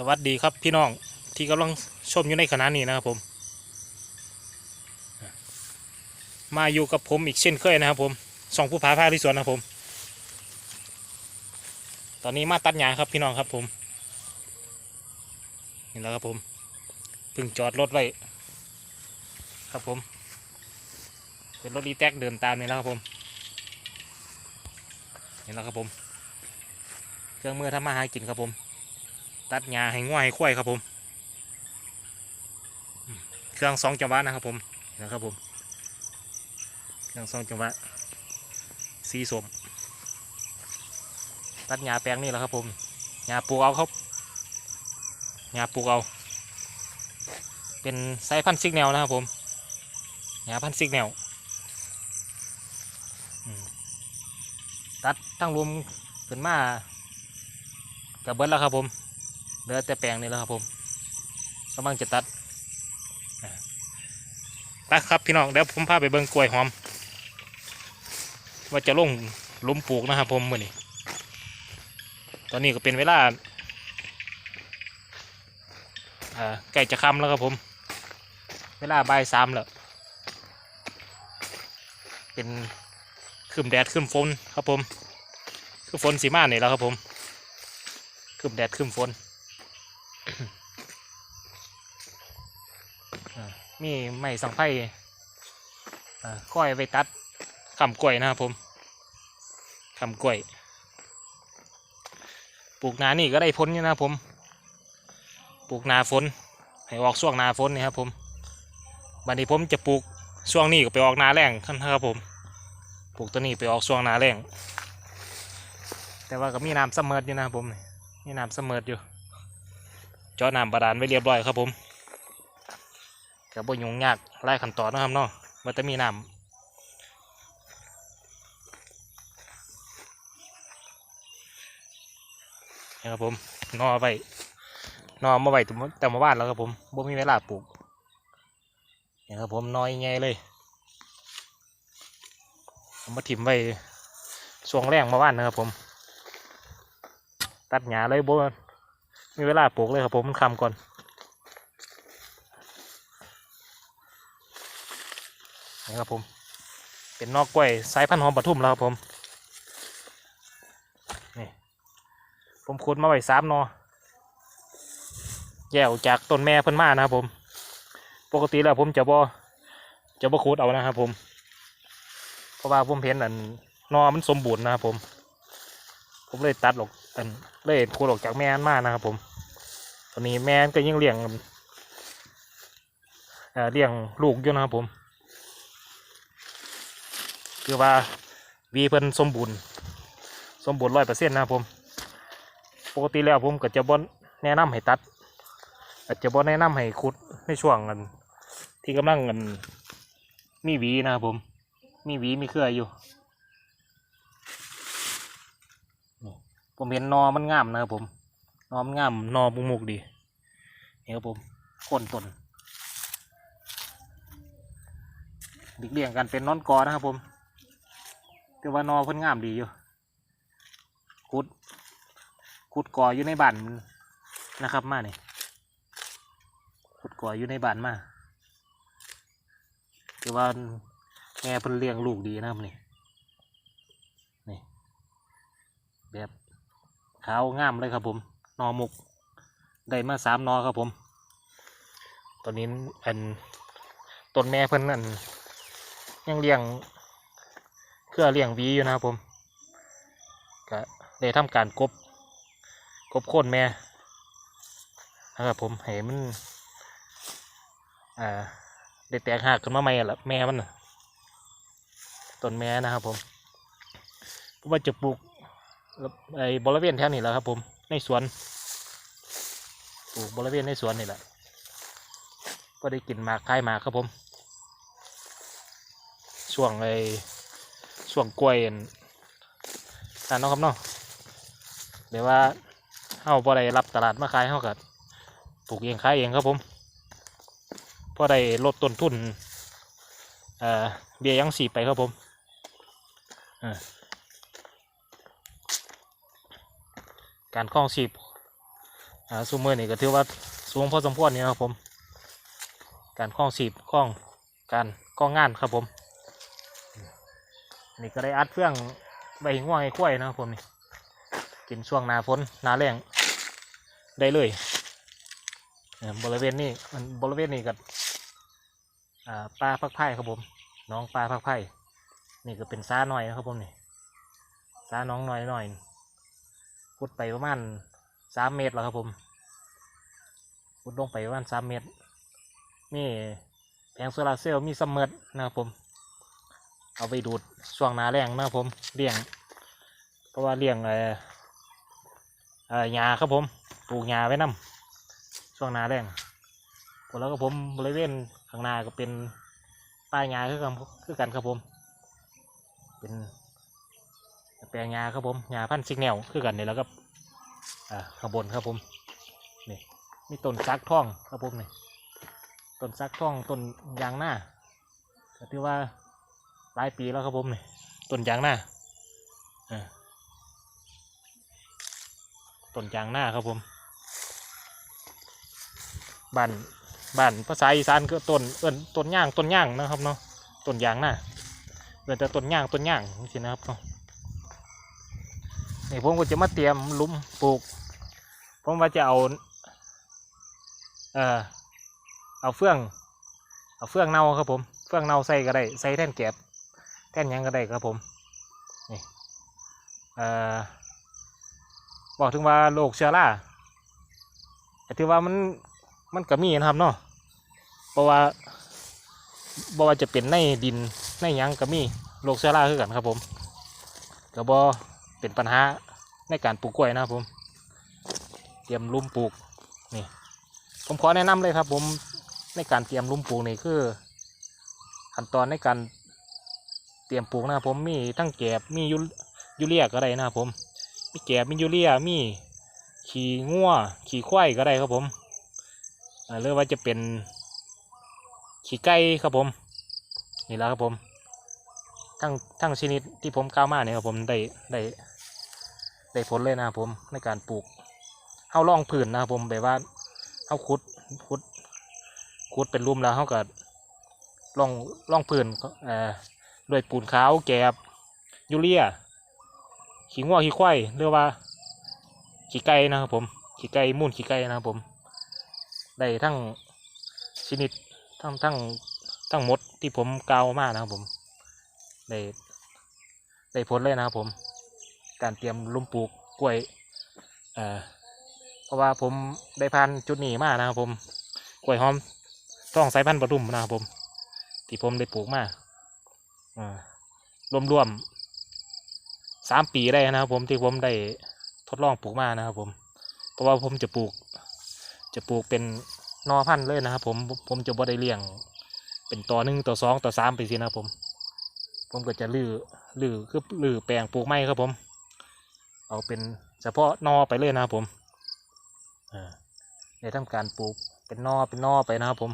สวัสดีครับพี่น้องที่กำลังชมอยู่ในขณะนี้นะครับผม มาอยู่กับผมอีกเช่นเคยนะครับผมสองผู้พาพาที่สวนนะครับผม ตอนนี้มาตัดหญ้าครับพี่น้องครับผมนี่แล้วครับผมเพิ่งจอดรถไว้ครับผม เป็นรถอีแท็กเดินตามนี่แล้วครับผมนี่แล้วครับผม เครื่องมือทำมาหากินครับผม ตัดหญ้าให้ง่วให้ควายครับผม เครื่องสองจังหวะนะครับผมนะครับผม เครื่องสองจังหวะสีสมตัดหญ้าแปลงนี่แหละครับผมหญ้าปลูกเอาครับหญ้าปลูกเอา เป็นไซพันธุ์ซิกแนวนะครับผมหญ้าพันธุ์ซิกแนวตัดทั้งรวมขึ้นมากับเบิดแล้วครับผม เหลือแต่แปลงนี่แล้วครับผมกำลังจะตัดตัดครับพี่น้องเดี๋ยวผมพาไปเบิ่งกล้วยหอม ว่าจะลงลุมปลูกนะครับผมมื่อนี้ตอนนี้ก็เป็นเวลาอ่าใกล้จะค่ำแล้วครับผม เวลาบ่ายสามแล้วเป็นขึ้นแดดขึ้นฝนครับผม คือฝนสีมาเนี่ยแล้วครับผมขึ้นแดดขึ้นฝน อ่า มีไม้สังไพ่อ่าค่อยไปตัดคำกล้วยนะครับผมคำกล้วย ปลูกนานี่ก็ได้พ้นอยู่นะครับผม ปลูกนาฝนให้ออกช่วงนาฝนนี่ครับผมบัดนี้ผมจะปลูกช่วงนี้ก็ไปออกนาแรงนะครับผม ปลูกตัวนี้ไปออกช่วงนาแรงแต่ว่าก็มีน้ำเสมออยู่นะครับผม มีน้ำเสมออยู่เจาะน้ำบาดาลไว้เรียบร้อยครับผม กับ่ยุ่งยากไล่ขั้นตอนนะครับเนาะมันจะมีน้ำนี่ครับผมนอไว้นอมาไว้แต่มาบ้านแล้วครับผมบ่มีเวลาปลูกนี่ครับผมน้อยไงเลยเอามาถิ่มไว้ช่วงแรงมาบ้านนะครับผม ตัดหญ้าเลยบ่มีเวลาปลูกเลยครับผมมันคำก่อน ครับผม เป็นนอกกล้วยสายพันธุ์หอมปทุมแล้วครับผม นี่ ผมขุดมาไว้สามนอแยกจากต้นแม่เพิ่นมานะครับผม ปกติแล้วผมจะบ่จะบ่ขุดเอานะครับผม เพราะว่าผมเห็นอันนอมันสมบูรณ์นะครับผม ผมเลยตัดออกอันเลยขุดออกจากแม่นมานะครับผม ตอนนี้แม่นก็ยังเลี้ยงเลี้ยงลูกอยู่นะครับผม คือว่าวีเพิ่นสมบูรณ์สมบูรณ์ร้อยเปอร์เซ็นต์นะผมปกติแล้วผมก็จะบ่แนะนำให้ตัดอาจจะบ่แนะนำให้ขุดในช่วงกันที่กำลังกันมีหวีนะครับผม มีหวีมีเครืออยู่ผมเห็นนอมันงามนะครับผมนอมันงามนอบุมุกดีนี่ครับผมโคนต้นดิกเลี่ยงกันเป็นนอนกอนะครับผม แต่ว่านอเพิ่นงามดีอยู่ขุดขุดก่ออยู่ในบ้านนะครับมาเนี่ยขุดก่ออยู่ในบ้านมาแต่ว่าแม่เพิ่นเลี้ยงลูกดีนะครับนี่นี่แบบขาวงามเลยครับผมนอมุกได้มาสามนอครับผมตอนนี้อันต้นแม่เพิ่นอันยังเลี้ยง เครือเลี้ยงวีอยู่นะครับผมก็ได้ทำการกบกบโค่นแม่นะครับผมให้มันอ่าได้แตกหักขึ้นมาใหม่ละแม่มันต้นแม่นะครับผมผมว่าจะปลูกไอ้บริเวณแถวนี้แหละครับผมในสวนปลูกบริเวณในสวนนี่แหละก็ได้กินมากคายมากครับผมช่วงไอ้ ช่วงกล้วยอันนั่นเนาะครับเนาะเดี๋ยวว่าเฮาบ่ได้รับตลาดมาขายเฮาก็ปลูกเองขายเองครับผมพอได้ลดต้นทุนเอ่อเบี้ยยังสีไปครับผมการคล้องชีพอ่าซูเมอร์นี่ก็ถือว่าสูงพอสมควรนี่นะครับผม การคล้องสีบคล้องการคล้องงานครับผม นี่ก็ได้อัดเฟื่องใบหง่วงไอ้ข้วยนะครับผมนี่กินช่วงนาฝนนาแรงได้เลยบริเวณนี้มันบริเวณนี้กับปลาพักไผ่ครับผมน้องปลาพักไผ่นี่ก็เป็นซ้าหน่อยนะครับผมนี่ซ้าน้องหน่อยหน่อยพุดไปประมาณสามเมตรแล้วครับผมพุดลงไปประมาณสามเมตรนี่แผงโซลาร์เซลล์มีซัมเมอร์นะครับผม เอาไปดูดช่วงนาแรงนะผมเลี้ยง เพราะว่าเลี้ยงเออเออหญ้าครับผมปลูกหญ้าไว้นํช่วงนาแรงแล้วก็ผมบริเวณข้างหน้าก็เป็นป้ายหญ้าคือกันคือกันครับผม เป็นแปลงหญ้าครับผมหญ้าพันธุ์ซิกแนวคือกันนี่แล้วก็อ่าข้างบนครับผมนี่มีต้นซักท่องครับผมนี่ต้นซักท่องต้นยางหน้าก็ถือว่า หลายปีแล้วครับผมนี่ต้นยางหน้าอ่าต้นยางหน้าครับผมบ้านบ้านภาษาอีสานก็ต้นเอิ้นต้นย่างต้นย่างนะครับเนาะต้นยางหน้าเอิ้นแต่ต้นย่างต้นย่างนี่สินะครับเนาะนี่ผมก็จะมาเตรียมลุมปลูก ผมว่าจะเอาเอ่อเอาเฟื่อง เอาเฟื่องเน่าครับผม เฟื่องเน่าใส่ก็ได้ใส่แท่นแกบ ท่นยังก็ได้ครับผมนี่บอกถึงว่าโรคเชื้อราแต่ถือว่ามันมันก็มีนะครับเนาะเพราะว่าบ่ว่าจะเป็นในดินในยังก็มีโรคเชื้อราคือกันครับผมก็บ่เป็นปัญหาในการปลูกกล้วยนะครับผม เตรียมหลุ่มปลูกนี่ผมขอแนะนำเลยครับผมในการเตรียมหลุ่มปลูกนี่คือขั้นตอนในการ เตรียมปลูกนะครับผมมีทั้งแกบมียูยูเรียก็ได้นะครับผม มีแกบมียูเรียมีขี่งัวขี่ควายก็ได้ครับผมอ่าหรือว่าจะเป็นขี่ไก่ครับผมนี่แหละครับผม ทั้งทั้งชนิดที่ผมกล่าวมาเนี่ยครับผมได้ได้ได้ผลเลยนะครับผมในการปลูกเฮาล่องผืนนะครับผมแบบว่าเฮาขุดขุดขุดเป็นหลุ่มแล้วเฮาก็ล่องล่องพื้นเอ่อ ด้วยปูนขาวแกบยูเรียขี้งัวขี้ควายหรือว่าขี้ไก่นะครับผมขี้ไก่มูนขี้ไก่นะครับผมได้ทั้งชนิดทั้งทั้งทั้งหมดที่ผมกล่าวมานะครับผมได้ได้ผลเลยนะครับผม การเตรียมลุมปลูกกล้วยเอ่อเพราะว่าผมได้ผ่านจุดนี้มานะครับผมกล้วยหอมต้องสายพันธุ์ประดุมนะครับผม ที่ผมได้ปลูกมาอ่า รวมๆสามปีได้นะครับ ผมที่ผมได้ทดลองปลูกมานะครับ ผม เพราะว่าผมจะปลูก จะปลูกเป็นนอพันธุ์เลยนะครับ ผมผมจะบ่ได้เลี้ยง เป็นต่อหนึ่งต่อสองต่อสามไปสินะครับผม ผมก็จะลื้อลื้อคือลื้อแปลงปลูกไม้ครับผม เอาเป็นเฉพาะนอไปเลยนะครับผมอ่าได้ทำการปลูกเป็นนอเป็นนอไปนะครับผม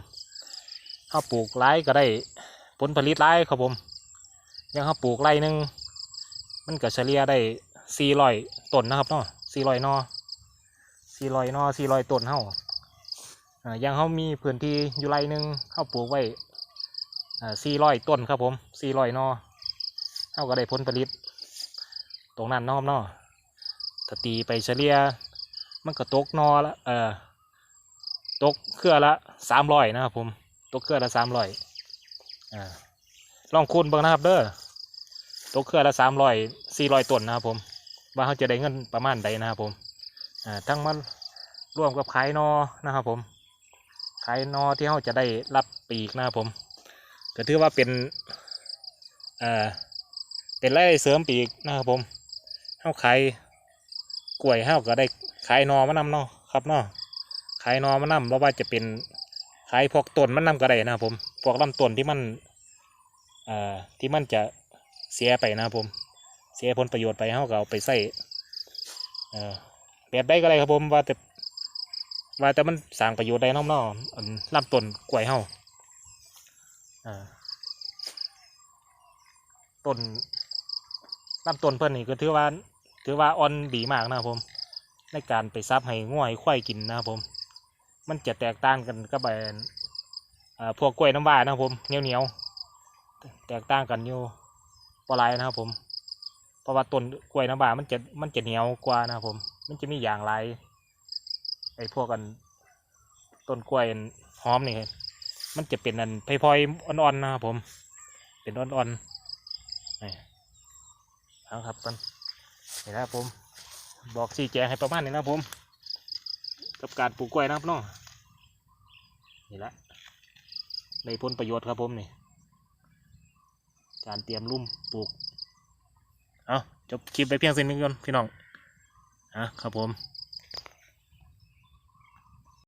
ถ้าปลูกไร่ก็ได้ผลผลิตไร่ครับผม ยังถ้าปลูกไร่หนึ่งมันก็เฉลี่ยได้สี่ร้อยต้นนะครับเนาะสี่ร้อยนอสี่ร้อยนอสี่ร้อยต้นเฮาอ่ายังเขามีพื้นที่อยู่ไร่หนึ่งเขาปลูกไว้อ่าสี่ร้อยต้นครับผมสี่ร้อยนอเฮาก็ได้ผลผลิต ตรงนั้นนาะครับนาะถ้าตีไปเฉลี่ยมันก็ตกนอละเออตกเครือละสามร้อยนะครับผมตกเครือละสามร้อยอ่าลองคูณบิ่งนะครับเด้อ ตกเครือละสามร้อยสี่ร้อยต้นนะครับผมว่าเขาจะได้เงินประมาณใดนะครับผมอ่าทั้งมันร่วมกับขายนอนะครับผมขายนอที่เขาจะได้รับปีกนะครับผมก็ถือว่าเป็นอ่าเป็นรายได้เสริมปีกนะครับผมเขาขายกล้วยเขาก็ได้ขายนอมานำเนาะครับเนาะขายนอมานำเพราะว่าจะเป็นขายพวกต้นมันำก็ได้นะครับผมพวกลำต้นที่มันเอ่อที่มันจะ เสียไปนะครับผม เสียผลประโยชน์ไปเขาก็เอาไปใส่เออแบบได้ก็ได้ครับผมว่าแต่ว่าแต่มันสร้างประโยชน์ได้น้องน้อลำต้นกล้วยเฮาต้นลำต้นเพิ่อนนี่ก็ถือว่าถือว่าอ่อนดีมากนะครับผม ในการไปซับให้ง่วยควายกินนะครับผม มันจะแตกต่างกันกับไอ้อ่าพวกกล้วยน้ำว้านะครับผมเหนียวเหนียวแตกต่างกันอยู่ ปลายนะครับผม เพราะว่าต้นกล้วยน้ำว้ามันจะมันจะเหนียวกว่านะครับผม มันจะมีอย่างไรไอ้พวกกันต้นกล้วยหอมนี่มันจะเป็นอันพลอยๆอ่อนๆนะครับผม เป็นอ่อนๆนี่เอาครับกันนี่นะครับผม บอกชี้แจงให้ประมาณนี้นะครับผม กับการปลูกกล้วยนะครับน้องนี่ละในผลประโยชน์ครับผมนี่ การเตรียมรุ่มปลูก เอาจบคลิปไปเพียงสิ้นนี้ก่อนพี่น้องอะครับผม